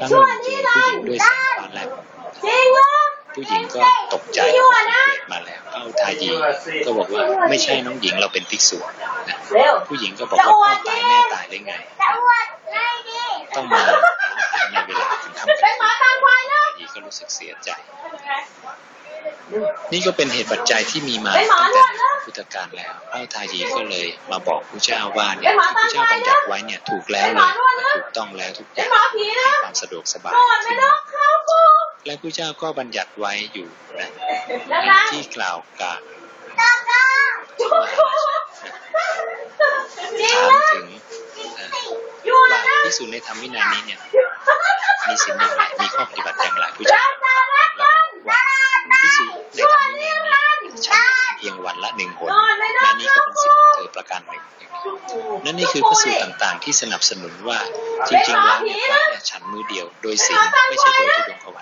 ครั้งหนึ่งเจอผู้หญิงด้วยแสงฟ้าแลบจริงเหรอผู้หญิงก็ตกใจว่าเกิดมาแล้วเอ้าทายีก็บอกว่าไม่ใช่น้องหญิงเราเป็นภิกษุนะเร็วผู้หญิงก็บอกว่าพ่อตายแม่ตายได้ไงจะอวดไงดีต้องมาในเวลากลางค่ำกเป็ลานงหมาตามควายนะคืนทายีก็รู้สึกเสียใจ นี่ก็เป็นเหตุปัจจัยที่มีมาเป็นหมาตั้งด้แต่วยนะพุทธกาลแล้วเอ้าทายีก็เลยมาบอกพระเจ้าว่าเนี่ยที่พระเจ้าบัญญัติไว้เนี่ยถูกแล้วเลยถูก ต้องแล้วทุกอเป็นย่างหมาผีนะความสะดวกสบายโกรธไหมน้องเขากูและพระเจ้าก็บัญญัติไว้อยู่นะนะคะที่กล่าวกาตาตาจริงถามนะถึงเอ่ออยู่ว่านะพิสูจน์ในธรรมวินัยนี้เนี่ย มีศีลอย่างไรมีข้อปฏิบัติอย่างไรพระเจ้าตารักกันว่าพิสูจน์ในธรรมวินัยนี้ฉันเพียงวันละหนึ่งหนและนี่ก็เป็นสิ่งของเธอประการห นั่นนี่คือพระสูตรต่างๆ ที่สนับสนุนว่าจริงๆแล้วเนี่ยพระเนี่ยฉันมือเดียว โดยศีลไม่ใช่โดยทุดงควัต